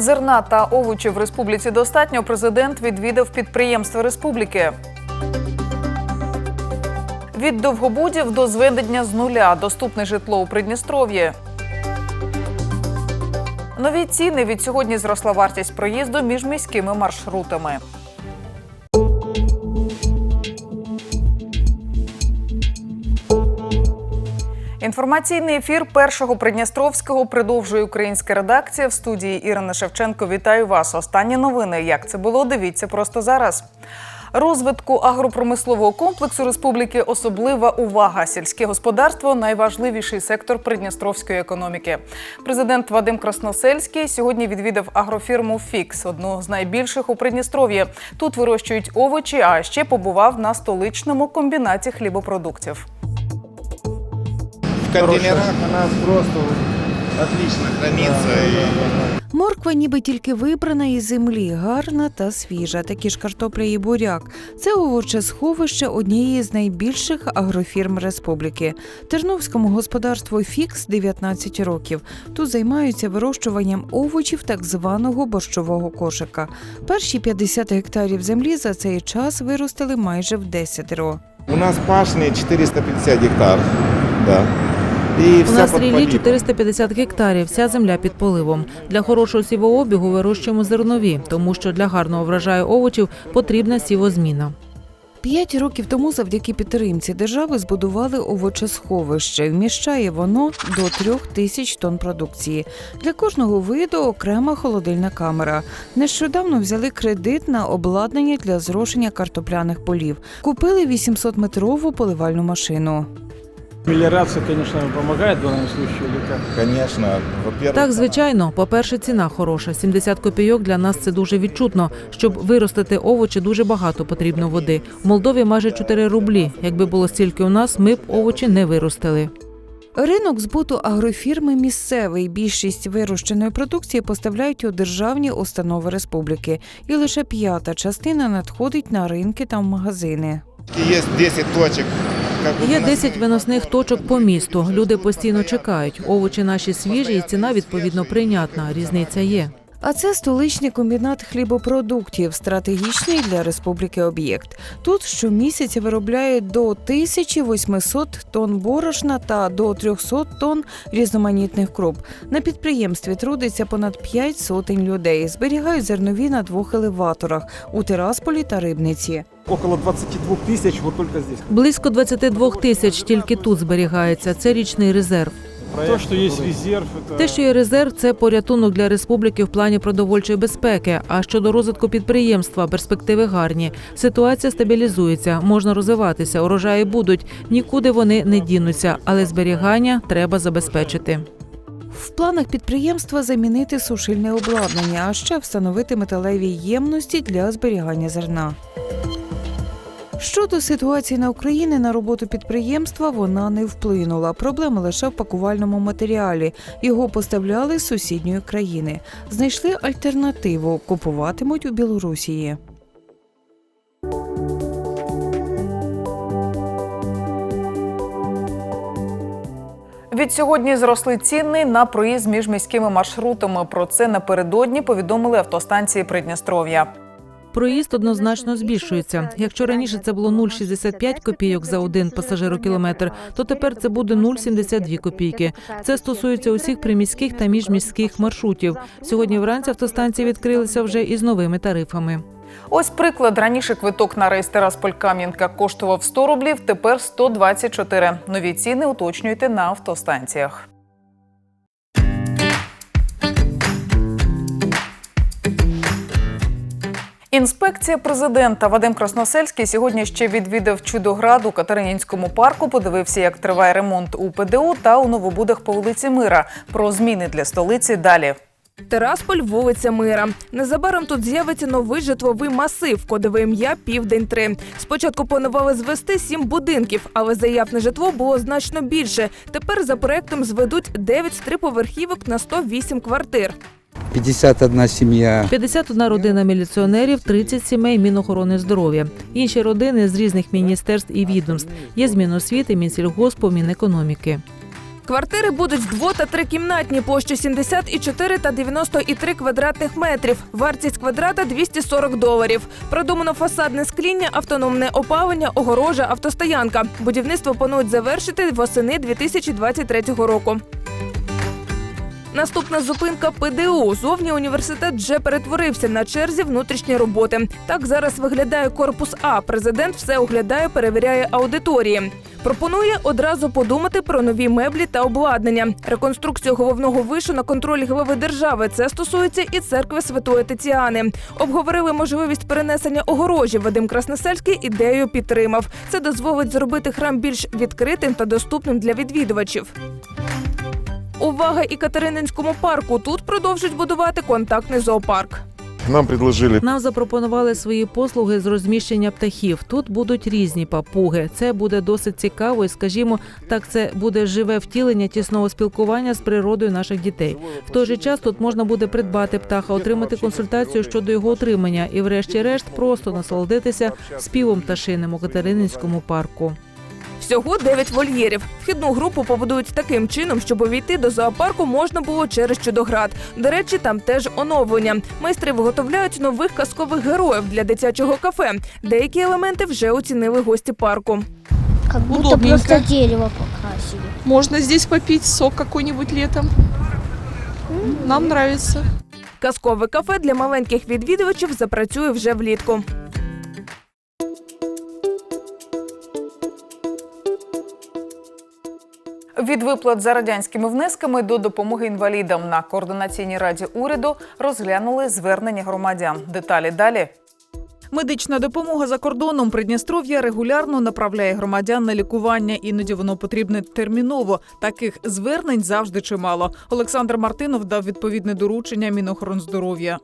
Зерна та овочів в республіці достатньо. Президент відвідав підприємства республіки. Від довгобудів до зведення з нуля доступне житло у Придністров'ї. Нові ціни від сьогодні зросла вартість проїзду між міськими маршрутами. Інформаційний ефір першого Придністровського продовжує українська редакція в студії Ірина Шевченко. Вітаю вас. Останні новини. Як це було? Дивіться просто зараз. Розвитку агропромислового комплексу республіки особлива увага. Сільське господарство найважливіший сектор придністровської економіки. Президент Вадим Красносельський сьогодні відвідав агрофірму Фікс, одну з найбільших у Придністров'ї. Тут вирощують овочі, а ще побував на столичному комбінаті хлібопродуктів. В контейнерах она просто отлично хранится. И... Морква ніби тільки вибрана із землі, гарна та свіжа. Такі ж картопля і буряк. Це овочесховище однієї з найбільших агрофірм республіки. Терновському господарству Фікс 19 років. Тут займаються вирощуванням овочів так званого борщового кошика. Перші 50 гектарів землі за цей час виростили майже в 10 ро. У нас пашни 450 гектар. Да. И У нас рілі поливом. 450 гектарів, вся земля під поливом. Для хорошого сівообігу вирощуємо зернові, тому що для гарного врожаю овочів потрібна сівозміна. П'ять років тому, завдяки підтримці держави, збудували овочесховище. Вміщає воно до трьох тисяч тонн продукції. Для кожного виду окрема холодильна камера. Нещодавно взяли кредит на обладнання для зрошення картопляних полів. Купили 800-метрову поливальну машину. Мелиорация, конечно, помогает в как? Конечно, Так, звичайно, по-перше, ціна хороша. 70 копійок для нас це дуже відчутно. Щоб виростити овочі, дуже багато потрібно води. В Молдові майже 4 рублі. Якби було стільки у нас, ми б овочі не виростили. Ринок збуту агрофірми місцевий. Більшість вирощеної продукції поставляють у державні установи республіки, і лише п'ята частина надходить на ринки та в магазини. есть 10 точек. Є у 10 виносних точок по місту. Люди постійно чекають. Овочі наші свіжі, і ціна відповідно прийнятна. Різниця є. А це столичний комбінат хлібопродуктів, стратегічний для республіки об'єкт. Тут щомісяця виробляють до 1800 тонн борошна та до 300 тонн різноманітних круп. На підприємстві трудиться понад 5 сотень людей. Зберігають зернові на двох елеваторах у Тирасполі та Рибниці. Около 22 тысяч вот только здесь. Близько 22 тисяч тільки тут зберігається. Це річний резерв. То, что есть резерв, это... Те, що є резерв, це порятунок для республіки в плані продовольчої безпеки. А щодо розвитку підприємства, перспективи гарні. Ситуація стабілізується, можна розвиватися, урожаї будуть. Нікуди вони не дінуться, але зберігання треба забезпечити. В планах підприємства замінити сушильне обладнання, а ще встановити металеві ємності для зберігання зерна. Щодо ситуації на Україні на роботу підприємства вона не вплинула. Проблема лише в пакувальному матеріалі. Його поставляли з сусідньої країни. Знайшли альтернативу купуватимуть у Білорусії. Від сьогодні зросли ціни на проїзд між міськими маршрутами. Про це напередодні повідомили автостанції Придністров'я. Проїзд однозначно збільшується. Якщо раніше це було 0,65 копійок за один пасажирокілометр, то тепер це буде 0,72 копійки. Це стосується усіх приміських та міжміських маршрутів. Сьогодні вранці автостанції відкрилися вже із новими тарифами. Ось приклад. Раніше квиток на рейс Тирасполь Кам'янка коштував 100 рублів, тепер 124. Нові ціни уточнюйте на автостанціях. Інспекція президента Вадим Красносельський сьогодні ще відвідав Чудоград у Катеринінському парку. Подивився, як триває ремонт у ПДУ та у Новобудах по вулиці Мира. Про зміни для столиці далі. Терасполь, вулиця Мира. Незабаром тут з'явиться новий житловий масив, кодове ім'я Південь 3 Спочатку планували звести сім будинків, але заяв на житло було значно більше. Тепер за проектом зведуть 9 триповерхівок на 108 квартир. 51 сім'я 51 родина міліціонерів, 30 сімей Мінохорони здоров'я. Інші родини з різних міністерств і відомств. Є з Міносвіти, Мінсільгоспу, Мінекономіки. Квартири будуть дво- та трикімнатні, площа 74 та 93 квадратних метрів. Вартість квадрата 240 доларів. Продумано фасадне скління, автономне опалення, огорожа, автостоянка. Будівництво планують завершити восени 2023 року. Наступна зупинка ПДУ. Зовні університет вже перетворився на черзі внутрішні роботи. Так зараз виглядає корпус А. Президент все оглядає, перевіряє аудиторії. Пропонує одразу подумати про нові меблі та обладнання, реконструкцію головного вишу на контролі глави держави. Це стосується і церкви Святої Тетяни. Обговорили можливість перенесення огорожі. Вадим Красносельський ідею підтримав. Це дозволить зробити храм більш відкритим та доступним для відвідувачів. Увага і Катерининському парку. Тут продовжують будувати контактний зоопарк. Нам предложили Нам запропонували свої послуги з розміщення птахів. Тут будуть різні папуги. Це буде досить цікаво, і скажімо, так це буде живе втілення тісного спілкування з природою наших дітей. В той же час тут можна буде придбати птаха, отримати консультацію щодо його отримання і, врешті-решт, просто насолодитися співом пташиним у Катерининському парку. Всього 9 вольєрів. Вхідну групу побудують таким чином, щоб увійти до зоопарку можна було через Чудоград. До речі, там теж оновлення. Майстри виготовляють нових казкових героїв для дитячого кафе. Деякі елементи вже оцінили гості парку. Как будто просто дерево покрасили. Можно здесь попить сок какой-нибудь летом. Нам нравится. Казкове кафе для маленьких відвідувачів запрацює вже влітку. Від виплат за радянськими внесками до допомоги інвалідам на координаційній раді уряду розглянули звернення громадян. Деталі далі. Медична допомога за кордоном Придністров'я регулярно направляє громадян на лікування. Іноді воно потрібне терміново. Таких звернень завжди чимало. Олександр Мартинов дав відповідне доручення Мінохоронздоров'я.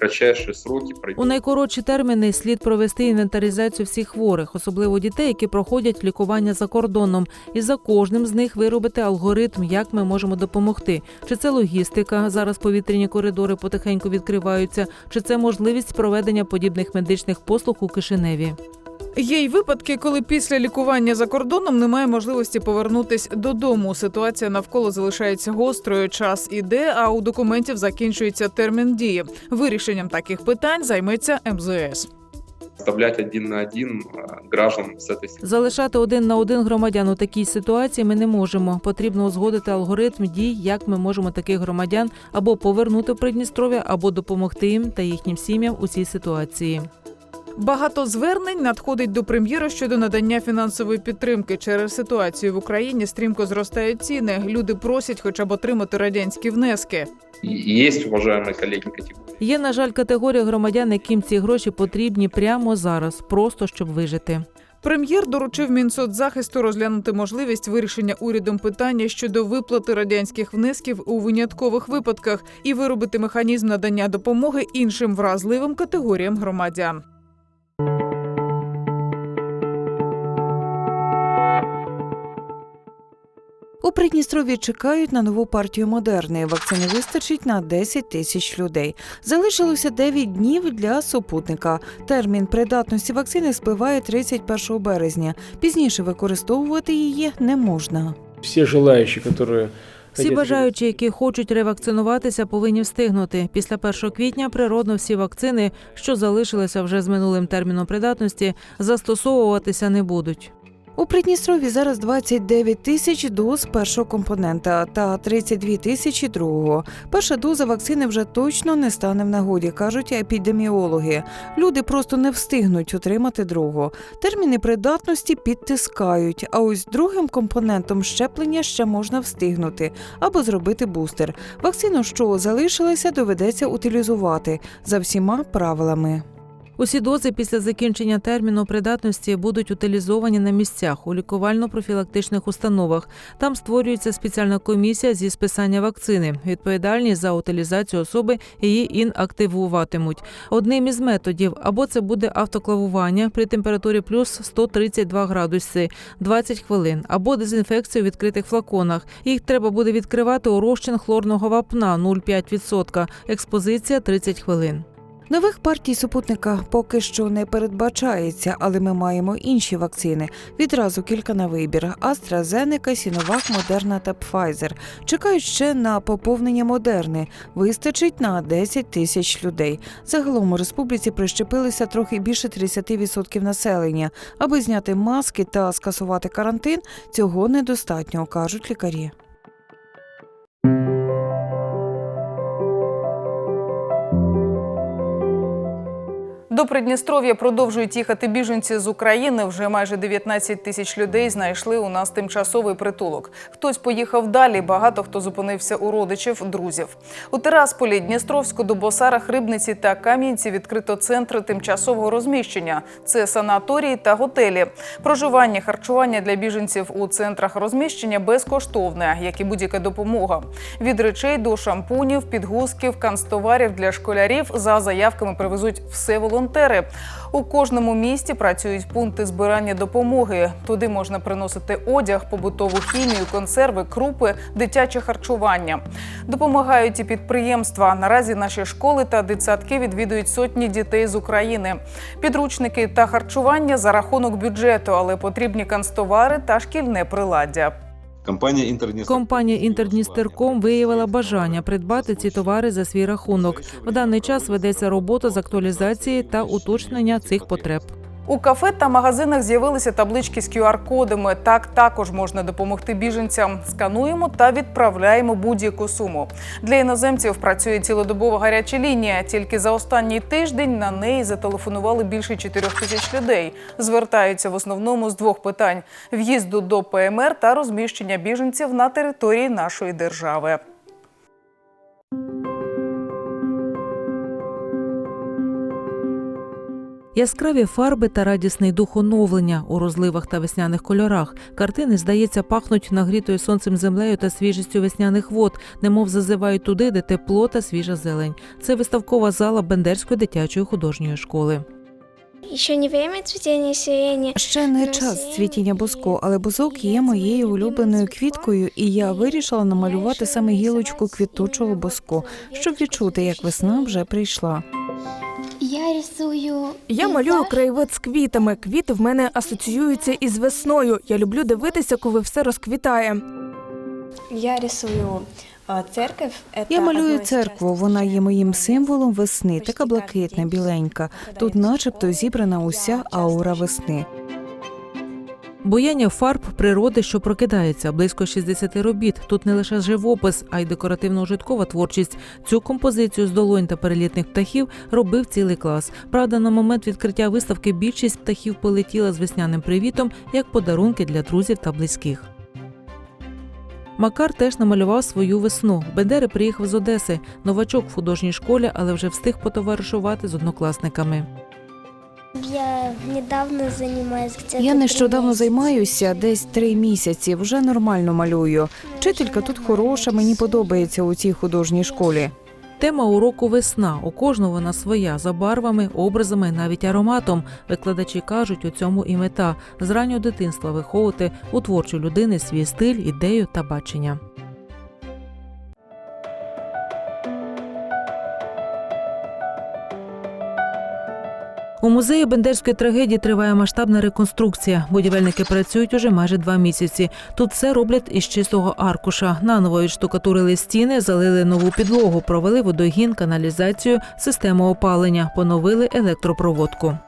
Кратчайшие сроки. У найкоротші терміни слід провести інвентаризацію всіх хворих, особливо дітей, які проходять лікування за кордоном, і за кожним з них виробити алгоритм, як ми можемо допомогти. Чи це логістика? Зараз повітряні коридори потихеньку відкриваються, чи це можливість проведення подібних медичних послуг у Кишиневі. Є й випадки, коли після лікування за кордоном немає можливості повернутись додому. Ситуація навколо залишається гострою. Час іде, а у документів закінчується термін дії. Вирішенням таких питань займеться МЗС. Оставлять один на один граждан этой. Залишати один на один громадян у такій ситуації ми не можемо. Потрібно узгодити алгоритм дій, як ми можемо таких громадян або повернути в Придністров'я, або допомогти їм та їхнім сім'ям у цій ситуації. Багато звернень надходить до прем'єра щодо надання фінансової підтримки. Через ситуацію в Україні стрімко зростають ціни. Люди просять хоча б отримати радянські внески. И есть, уважаемые коллеги, категории. Є, на жаль, категорія громадян, яким ці гроші потрібні прямо зараз, просто щоб вижити. Прем'єр доручив Мінсоцзахисту розглянути можливість вирішення урядом питання щодо виплати радянських внесків у виняткових випадках і виробити механізм надання допомоги іншим вразливим категоріям громадян. У Придністров'ї чекають на нову партію модерни. Вакцини вистачить на 10 тисяч людей. Залишилося 9 днів для супутника. Термін придатності вакцини спливає 31 березня. Пізніше використовувати її не можна. Все желающие, которые Всі бажаючі, які хочуть ревакцинуватися, повинні встигнути. Після 1 квітня природно всі вакцини, що залишилися вже з минулим терміном придатності, застосовуватися не будуть. У Придністрові зараз 29 тисяч доз першого компонента та 32 тисячі другого. Перша доза вакцини вже точно не стане в нагоді, кажуть епідеміологи. Люди просто не встигнуть отримати другу. Терміни придатності підтискають. А ось другим компонентом щеплення ще можна встигнути або зробити бустер. Вакцину, що залишилася, доведеться утилізувати за всіма правилами. Усі дози після закінчення терміну придатності будуть утилізовані на місцях у лікувально-профілактичних установах. Там створюється спеціальна комісія зі списання вакцини. Відповідальні за утилізацію особи її інактивуватимуть. Одним із методів або це буде автоклавування при температурі плюс 132 градуси 20 хвилин, або дезінфекція у відкритих флаконах. Їх треба буде відкривати у розчин хлорного вапна 0,5%, експозиція 30 хвилин. Нових партій супутника поки що не передбачається, але ми маємо інші вакцини. Відразу кілька на вибір: AstraZeneca, Sinovac, Moderna та Pfizer. Чекають ще на поповнення Модерни. Вистачить на 10 тисяч людей. Загалом у республіці прищепилися трохи більше 30% населення. Аби зняти маски та скасувати карантин, цього недостатньо, кажуть лікарі. До Придністров'я продовжують їхати біженці з України. Вже майже 19 тисяч людей знайшли у нас тимчасовий притулок. Хтось поїхав далі, багато хто зупинився у родичів, друзів. У Тирасполі, Дністровську, Дубосарах, Рибниці та Кам'янці відкрито центри тимчасового розміщення. Це санаторії та готелі. Проживання, харчування для біженців у центрах розміщення безкоштовне, як і будь-яка допомога. Від речей до шампунів, підгузків, канцтоварів для школярів за заявками привезуть все волонтери. У кожному місті працюють пункти збирання допомоги. Туди можна приносити одяг, побутову хімію, консерви, крупи, дитяче харчування. Допомагають і підприємства. Наразі наші школи та дитсадки відвідують сотні дітей з України. Підручники та харчування за рахунок бюджету, але потрібні канцтовари та шкільне приладдя. Компания Интерднестр... Компанія «Інтерністерком» виявила бажання придбати ці товари за свій рахунок. В даний час ведеться робота з актуалізації та уточнення цих потреб. У кафе та магазинах з'явилися таблички з QR-кодами. Так також можна допомогти біженцям. Скануємо та відправляємо будь-яку суму. Для іноземців працює цілодобова гаряча лінія. Тільки за останній тиждень на неї зателефонували більше 4 тисяч людей. Звертаються в основному з двох питань: в'їзду до ПМР та розміщення біженців на території нашої держави. Яскраві фарби та радісний дух оновлення у розливах та весняних кольорах. Картини, здається, пахнуть нагрітою сонцем землею та свіжістю весняних вод, немов зазивають туди, де тепло та свіжа зелень. Це виставкова зала Бендерської дитячої художньої школи. Еще не время. Ще не час цвітіння буску, але бузок є моєю улюбленою квіткою, і я вирішила намалювати саме гілочку квітучого буску, щоб відчути, як весна вже прийшла. Я рисую. Я малюю краєвид з квітами. Квіти в мене асоціюються із весною. Я люблю дивитися, коли все розквітає. Я рисую а, Я малюю церкву. Вона є моїм символом весни, така блакитна, біленька. Тут, начебто, зібрана уся аура весни. Буяння фарб природи, що прокидається, близько 60 робіт. Тут не лише живопис, а й декоративно-ужиткова творчість. Цю композицію з долонь та перелітних птахів робив цілий клас. Правда, на момент відкриття виставки більшість птахів полетіла з весняним привітом як подарунки для друзів та близьких. Макар теж намалював свою весну. Бендери приїхав з Одеси, новачок в художній школі, але вже встиг потоваришувати з однокласниками. Я недавно займаюся. Я нещодавно займаюся десь три місяці. Вже нормально малюю. Вчителька тут хороша, мені подобається у цій художній школі. Тема уроку весна. У кожного вона своя за барвами, образами, навіть ароматом. Викладачі кажуть, у цьому і мета з раннього дитинства виховувати у творчу людини свій стиль, ідею та бачення. У музеї Бендерської трагедії триває масштабна реконструкція. Будівельники працюють уже майже два місяці. Тут все роблять із чистого аркуша. Наново відштукатурили стіни, залили нову підлогу, провели водогін, каналізацію, систему опалення, поновили електропроводку.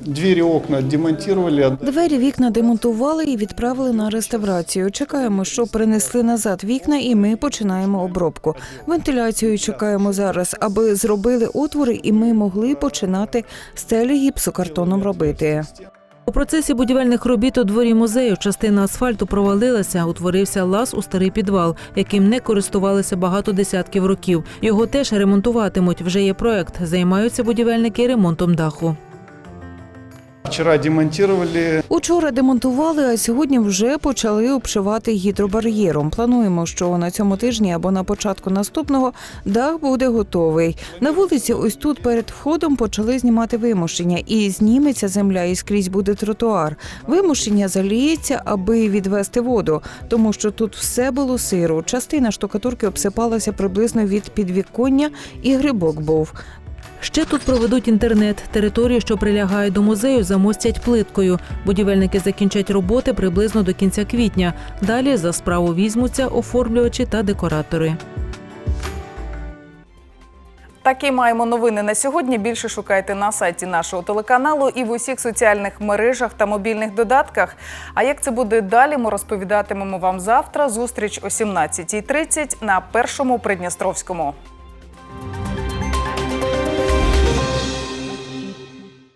Двери, окна демонтировали. Двері вікна демонтували і відправили на реставрацію. Чекаємо, що принесли назад вікна, і ми починаємо обробку. Вентиляцію чекаємо зараз, аби зробили отвори, і ми могли починати стелі гіпсокартоном робити. У процесі будівельних робіт у дворі музею частина асфальту провалилася, утворився лаз у старий підвал, яким не користувалися багато десятків років. Його теж ремонтуватимуть. Вже є проект. Займаються будівельники ремонтом даху. Вчера демонтировали. Учора демонтували, а сьогодні вже почали обшивати гідробар'єром. Плануємо, що на цьому тижні або на початку наступного дах буде готовий. На вулиці, ось тут перед входом почали знімати вимушення, і зніметься земля, і скрізь буде тротуар. Вимушення заліється, аби відвести воду, тому що тут все було сиро. Частина штукатурки обсипалася приблизно від підвіконня, і грибок був. Ще тут проведуть інтернет. Територію, що прилягає до музею, замостять плиткою. Будівельники закінчать роботи приблизно до кінця квітня. Далі за справу візьмуться оформлювачі та декоратори. Такі маємо новини на сьогодні. Більше шукайте на сайті нашого телеканалу і в усіх соціальних мережах та мобільних додатках. А як це буде далі, ми розповідатимемо вам завтра. Зустріч о 17.30 на першому Придністровському.